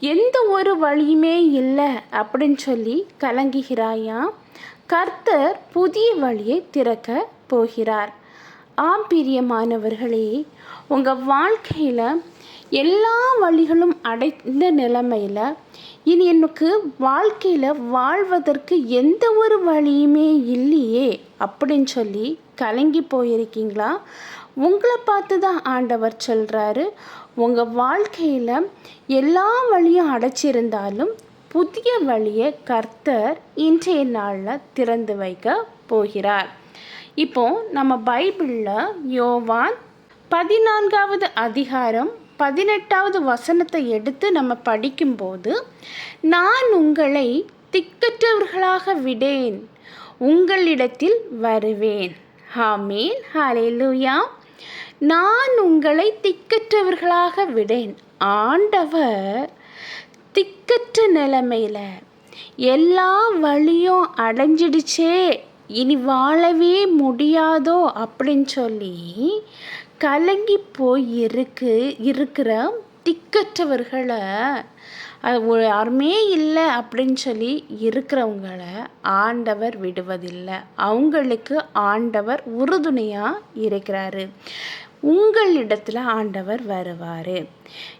எந்த ஒரு வழியுமே இல்லை அப்படின்னு சொல்லி கலங்குகிறாயா? கர்த்தர் புதிய வழியை திறக்க போகிறார். ஆம் பிரியமானவர்களே உங்கள் வாழ்க்கையில் எல்லா வழிகளும் அடைந்த நிலைமையில் இனி எனக்கு வாழ்க்கையில் வாழ்வதற்கு எந்த ஒரு வழியுமே இல்லையே அப்படின்னு சொல்லி கலங்கி போயிருக்கீங்களா? உங்களை பார்த்து தான் ஆண்டவர் சொல்கிறாரு உங்கள் வாழ்க்கையில் எல்லா வழியும் அடைச்சிருந்தாலும் புதிய வழியை கர்த்தர் இன்றைய நாளில் திறந்து வைக்க போகிறார். இப்போ நம்ம பைபிளில் யோவான் பதினான்காவது அதிகாரம் பதினெட்டாவது வசனத்தை எடுத்து நம்ம படிக்கும்போது நான் உங்களை திக்கற்றவர்களாக விடேன். உங்களிடத்தில் வருவேன். ஹாமீன் ஹalleluya. நான் உங்களை திக்கற்றவர்களாக விடேன். ஆண்டவர் திக்கற்ற நிலைமையில் எல்லா வழியும் அடைஞ்சிடுச்சே. இனி வாழவே முடியாதோ அப்படின்னு சொல்லி கலங்கி போய் இருக்கு இருக்கிற திக்கற்றவர்களை அது யாருமே இல்லை அப்படின்னு சொல்லி இருக்கிறவங்கள ஆண்டவர் விடுவதில்லை. அவங்களுக்கு ஆண்டவர் உறுதுணையாக இருக்கிறாரு. உங்களிடத்தில் ஆண்டவர் வருவார்.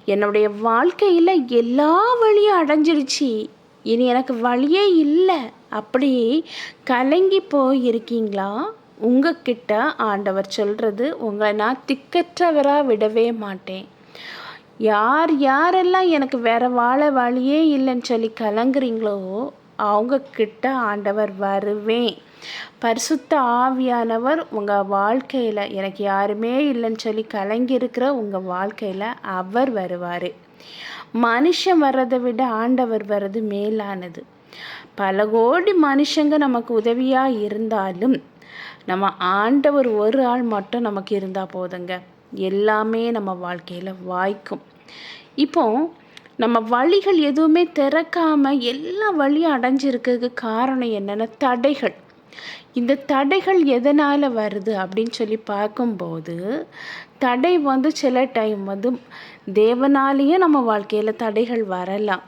என்னுடைய வாழ்க்கையில் எல்லா வழியும் அடைஞ்சிருச்சு. இனி எனக்கு வழியே இல்லை. அப்படி கலங்கி போய் இருக்கீங்களா உங்ககிட்ட ஆண்டவர் சொல்கிறது உங்களை நான் திக்கற்றவராக விடவே மாட்டேன். யார் யாரெல்லாம் எனக்கு வேறு வாழ வழியே இல்லைன்னு சொல்லி கலங்குறீங்களோ அவங்கக்கிட்ட ஆண்டவர் வருவேன். பரிசுத்த ஆவியானவர் உங்கள் வாழ்க்கையில் எனக்கு யாருமே இல்லைன்னு சொல்லி கலங்கியிருக்கிற உங்கள் வாழ்க்கையில் அவர் வருவார். மனுஷன் வர்றதை விட ஆண்டவர் வர்றது மேலானது. பல கோடி மனுஷங்க நமக்கு உதவியாக இருந்தாலும் நம்ம ஆண்டவர் ஒரு ஆள் மட்டும் நமக்கு இருந்தால் போதுங்க. எல்லாமே நம்ம வாழ்க்கையில் வாய்க்கும். இப்போ நம்ம வழிகள் எதுவுமே திறக்காமல் எல்லா வழியும் அடைஞ்சிருக்கிறதுக்கு காரணம் என்னென்னா தடைகள். இந்த தடைகள் எதனால் வருது அப்படின்னு சொல்லி பார்க்கும்போது தடை வந்து சில டைம் வந்து தேவனாலேயே நம்ம வாழ்க்கையில் தடைகள் வரலாம்.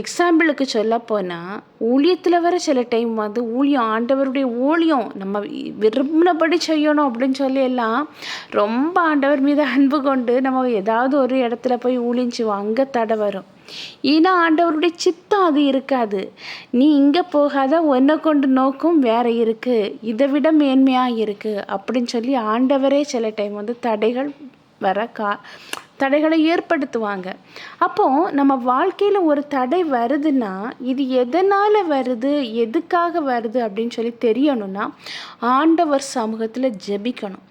எக்ஸாம்பிளுக்கு சொல்ல போனால் ஊழியத்தில் வர சில டைம் வந்து ஊழியம் ஆண்டவருடைய ஊழியம் நம்ம விரும்பினபடி செய்யணும் அப்படின்னு சொல்லி எல்லாம் ரொம்ப ஆண்டவர் மீது அன்பு கொண்டு நம்ம ஏதாவது ஒரு இடத்துல போய் ஊழிஞ்சுவோம் அங்கே தடை வரும். ஏன்னா ஆண்டவருடைய சித்தம் அது இருக்காது. நீ இங்கே போகாத ஒன்றை கொண்டு நோக்கும் வேற இருக்குது இதை விட மேன்மையாக இருக்குது அப்படின்னு சொல்லி ஆண்டவரே சில டைம் வந்து தடைகள் வர கா தடைகளை ஏற்படுத்துவாங்க. அப்போது நம்ம வாழ்க்கையில் ஒரு தடை வருதுன்னா இது எதனால் வருது? எதுக்காக வருது? அப்படின்னு சொல்லி தெரியணும்னா ஆண்டவர் சமூகத்தில் ஜெபிக்கணும்.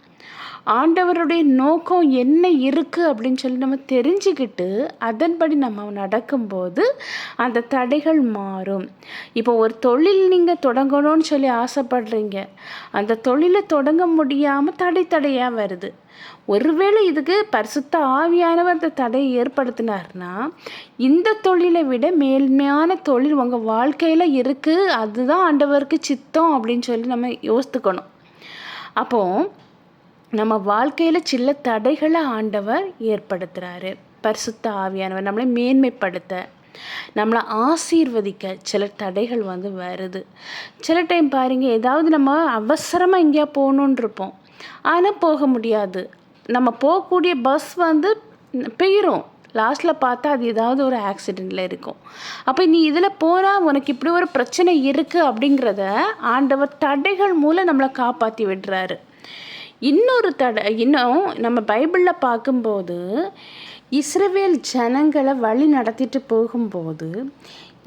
ஆண்டவருடைய நோக்கம் என்ன இருக்குது அப்படின்னு சொல்லி நம்ம தெரிஞ்சுக்கிட்டு அதன்படி நம்ம நடக்கும்போது அந்த தடைகள் மாறும். இப்போ ஒரு தொழில் நீங்கள் தொடங்கணும்னு சொல்லி ஆசைப்படுறீங்க. அந்த தொழிலை தொடங்க முடியாமல் தடை தடையாக வருது. ஒருவேளை இதுக்கு பரிசுத்த ஆவியானவர் அந்த தடையை ஏற்படுத்தினார்னா இந்த தொழிலை விட மேன்மையான தொழில் உங்கள் வாழ்க்கையில் இருக்குது அதுதான் ஆண்டவருக்கு சித்தம் அப்படின்னு சொல்லி நம்ம யோசித்துக்கணும். அப்போது நம்ம வாழ்க்கையில் சில தடைகளை ஆண்டவர் ஏற்படுத்துகிறாரு பரிசுத்த ஆவியானவர் நம்மளை மேன்மைப்படுத்த நம்மளை ஆசீர்வதிக்க சில தடைகள் வந்து வருது. சில டைம் பாருங்கள் ஏதாவது நம்ம அவசரமாக எங்கேயா போகணுன்னு இருப்போம். ஆனால் போக முடியாது. நம்ம போகக்கூடிய பஸ் வந்து பெயரும். லாஸ்ட்டில் பார்த்தா அது ஏதாவது ஒரு ஆக்சிடெண்ட்டில் இருக்கும். அப்போ நீ இதில் போனால் உனக்கு இப்படி ஒரு பிரச்சனை இருக்குது அப்படிங்கிறத ஆண்டவர் தடைகள் மூலம் நம்மளை காப்பாற்றி விடுறாரு. இன்னொரு தடை இன்னும் நம்ம பைபிளில் பார்க்கும்போது இஸ்ரவேல் ஜனங்களை வழி நடத்திட்டு போகும்போது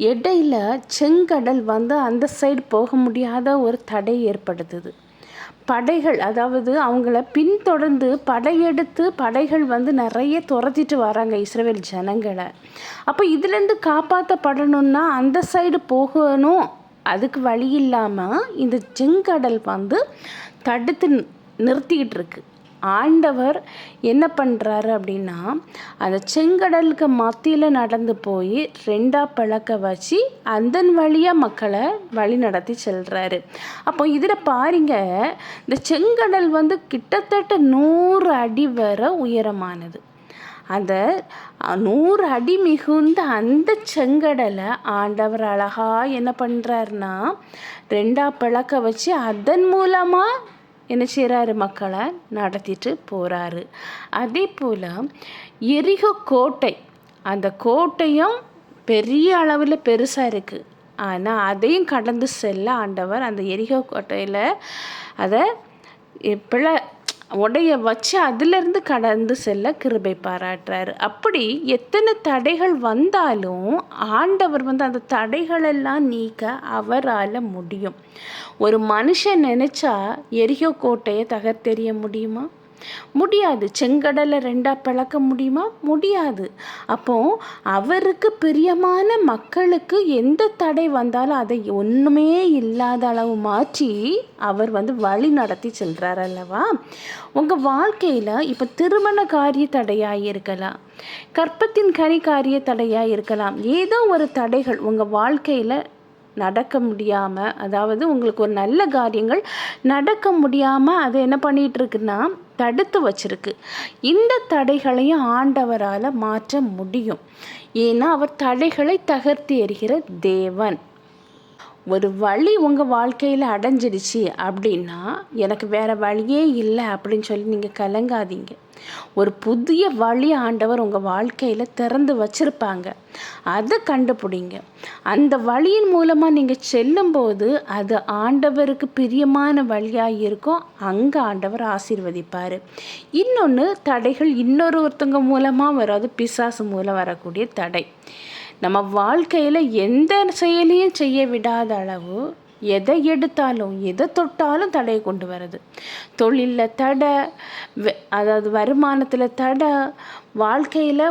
இடையில செங்கடல் வந்து அந்த சைடு போக முடியாத ஒரு தடை ஏற்படுத்துது. படைகள் அதாவது அவங்கள பின்தொடர்ந்து படையெடுத்து படைகள் வந்து நிறைய துரத்திட்டு வராங்க இஸ்ரேல் ஜனங்களை. அப்போ இதுலேருந்து காப்பாற்றப்படணுன்னா அந்த சைடு போகணும். அதுக்கு வழி இல்லாமல் இந்த செங்கடல் வந்து தடுத்து நிறுத்திக்கிட்டு இருக்கு ஆண்டவர் என்ன பண்ணுறாரு அப்படின்னா அந்த செங்கடலுக்கு மத்தியில் நடந்து போய் ரெண்டாக பழக்க வச்சு அந்த வழியாக மக்களை வழி நடத்தி செல்கிறாரு அப்போ இதில் பாருங்க இந்த செங்கடல் வந்து கிட்டத்தட்ட நூறு அடி வர உயரமானது. அந்த நூறு அடி மிகுந்த அந்த செங்கடலை ஆண்டவர் அழகாக என்ன பண்ணுறாருனா ரெண்டாக பிளக்க வச்சு அதன் மூலமாக என்ன செய்கிறாரு மக்களை? நடத்திட்டு போகிறாரு அதே போல் எரிக கோட்டை. அந்த கோட்டையும் பெரிய அளவில் பெருசாக இருக்குது ஆனால் அதையும் கடந்து செல்ல ஆண்டவர் அந்த எரிக கோட்டையில் அதை பிழ உடைய வச்சு அதிலிருந்து கடந்து செல்ல கிருபை பாராட்டுறாரு. அப்படி எத்தனை தடைகள் வந்தாலும் ஆண்டவர் வந்து அந்த தடைகளெல்லாம் நீக்க அவரால் முடியும். ஒரு மனுஷன் நினச்சா எரியோ கோட்டையை தகர்த்தெறிய முடியுமா? முடியாது. செங்கடலை ரெண்டாக பிளக்க முடியுமா? முடியாது. அப்போ அவருக்கு பிரியமான மக்களுக்கு எந்த தடை வந்தாலும் அதை ஒன்றுமே இல்லாத அளவு மாற்றி அவர் வந்து வழி நடத்தி செல்கிறார் அல்லவா? உங்கள் வாழ்க்கையில் இப்போ திருமண காரிய தடையாக இருக்கலாம். கற்பத்தின் கனி காரிய தடையாக இருக்கலாம். ஏதோ ஒரு தடைகள் உங்கள் வாழ்க்கையில் நடக்க முடியாமல் அதாவது உங்களுக்கு ஒரு நல்ல காரியங்கள் நடக்க முடியாமல் அதை என்ன பண்ணிகிட்ருக்குன்னா தடுத்து வச்சிருக்கு. இந்த தடைகளையும் ஆண்டவரால் மாற்ற முடியும். ஏன்னா அவர் தடைகளை தகர்த்து எறிகிற தேவன். ஒரு வழி உங்கள் வாழ்க்கையில் அடைஞ்சிடுச்சு அப்படின்னா எனக்கு வேறு வழியே இல்லை அப்படின்னு சொல்லி நீங்கள் கலங்காதீங்க. ஒரு புதிய வழி ஆண்டவர் உங்கள் வாழ்க்கையில் திறந்து வச்சுருப்பாங்க. அதை கண்டுபிடிங்க. அந்த வழியின் மூலமாக நீங்கள் செல்லும்போது அது ஆண்டவருக்கு பிரியமான வழியாக இருக்கும். அங்கே ஆண்டவர் ஆசீர்வதிப்பார். இன்னொன்று தடைகள் இன்னொரு ஒருத்தவங்க மூலமாக வராது பிசாசு மூலம் வரக்கூடிய தடை. நம்ம வாழ்க்கையில் எந்த செயலையும் செய்ய விடாத அளவு எதை எடுத்தாலும் எதை தொட்டாலும் தடையை கொண்டு வருது தொழிலில் தடை அதாவது வருமானத்தில் தடை வாழ்க்கையில்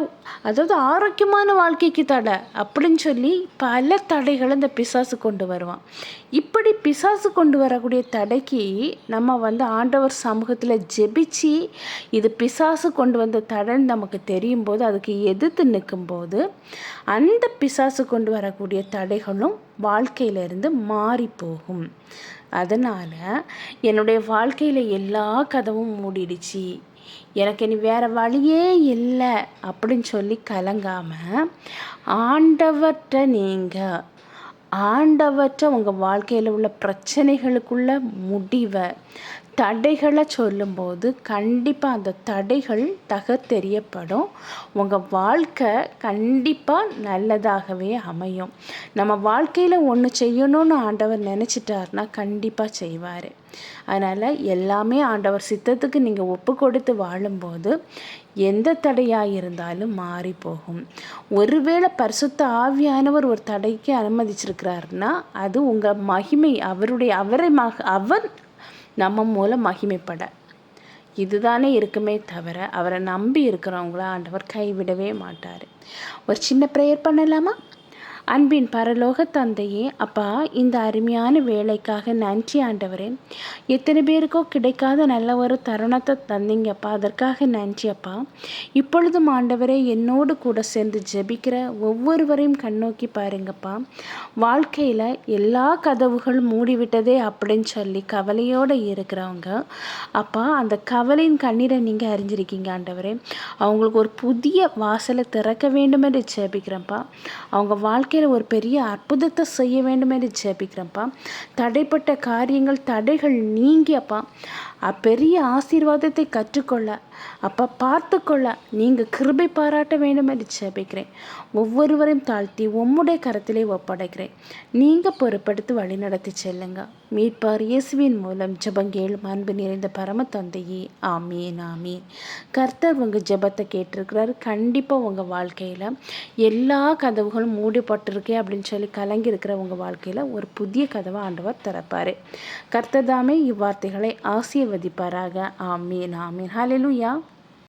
அதாவது ஆரோக்கியமான வாழ்க்கைக்கு தடை அப்படின்னு சொல்லி பல தடைகளை இந்த பிசாசு கொண்டு வருவான். இப்படி பிசாசு கொண்டு வரக்கூடிய தடைக்கு நம்ம வந்து ஆண்டவர் சமூகத்தில் ஜெபிச்சு இது பிசாசு கொண்டு வந்த தடைன்னு நமக்கு தெரியும் போது அதுக்கு எதிர்த்து நிற்கும்போது அந்த பிசாசு கொண்டு வரக்கூடிய தடைகளும் வாழ்க்கையிலிருந்து மாறி போகும். அதனால் என்னுடைய வாழ்க்கையில் எல்லா கதவும் மூடிடுச்சு. எனக்கு இனி வேறு வழியே இல்லை அப்படின்னு சொல்லி கலங்காமல் ஆண்டவற்ற நீங்கள் ஆண்டவற்ற உங்கள் வாழ்க்கையில் உள்ள பிரச்சனைகளுக்குள்ள முடிவை தடைகளை சொல்லும்போது கண்டிப்பாக அந்த தடைகள் தகத்தெறியப்படும் உங்கள் வாழ்க்கை கண்டிப்பாக நல்லதாகவே அமையும். நம்ம வாழ்க்கையில் ஒன்று செய்யணும்னு ஆண்டவர் நினச்சிட்டார்னா கண்டிப்பாக செய்வார். அதனால் எல்லாமே ஆண்டவர் சித்தத்துக்கு நீங்கள் ஒப்பு கொடுத்து வாழும்போது எந்த தடையாக இருந்தாலும் மாறி போகும் ஒருவேளை பரிசுத்த ஆவியானவர் ஒரு தடைக்கு அனுமதிச்சிருக்கிறாருன்னா அது உங்கள் மகிமை அவருடைய அவரை மக அவர் நம்ம மூலம் மகிமைப்பட. இதுதானே இருக்குமே தவிர அவரை நம்பி இருக்கிறவங்கள ஆண்டவர் கைவிடவே மாட்டார். ஒரு சின்ன ப்ரேயர் பண்ணலாமா? அன்பின் பரலோக தந்தையே அப்பா இந்த அருமையான வேலைக்காக நன்றி ஆண்டவரே. எத்தனை பேருக்கோ கிடைக்காத நல்ல ஒரு தருணத்தை தந்தீங்கப்பா அதற்காக நன்றி அப்பா. இப்பொழுதும் ஆண்டவரே என்னோடு கூட சேர்ந்து ஜெபிக்கிற ஒவ்வொருவரையும் கண்ணோக்கி பாருங்கப்பா வாழ்க்கையில் எல்லா கதவுகளும் மூடிவிட்டதே அப்படின்னு சொல்லி கவலையோடு இருக்கிறவங்க அப்பா அந்த கவலையின் கண்ணீரை நீங்கள் அறிஞ்சிருக்கீங்க ஆண்டவரே. அவங்களுக்கு ஒரு புதிய வாசலை திறக்க வேண்டும் என்று ஜெபிக்கிறேன்ப்பா அவங்க வாழ்க்கை வாழ்க்கையில் ஒரு பெரிய அற்புதத்தை செய்ய வேண்டும் என்று ஜெபிக்கிறேன்ப்பா. தடைப்பட்ட காரியங்கள் தடைகள் நீங்கியப்பா. அப்பெரிய ஆசீர்வாதத்தை கற்றுக்கொள்ள அப்போ பார்த்துக்கொள்ள நீங்கள் கிருபை பாராட்ட வேண்டும் என்று ஜெபிக்கிறேன். ஒவ்வொருவரையும் தாழ்த்தி உம்முடைய கரத்திலே ஒப்படைக்கிறேன். நீங்கள் பொறுப்படுத்தி வழி நடத்தி செல்லுங்க. மீட்பார் இயேசுவின் மூலம் ஜபங்கேள் அன்பு நிறைந்த பரம தந்தையே ஆமீன் ஆமீன். கர்த்தர் உங்கள் ஜபத்தை கேட்டிருக்கிறார். கண்டிப்பாக உங்கள் வாழ்க்கையில் எல்லா கதவுகளும் மூடிப்பட்டிருக்கே அப்படின்னு சொல்லி கலங்கி இருக்கிற உங்கள் வாழ்க்கையில் ஒரு புதிய கதவை ஆண்டவர் திறப்பார். கர்த்ததாமே இவ்வார்த்தைகளை ஆசிய ஆசீர்வதிப்பாராக ஆமீன் ஆமீன். ஹalleluya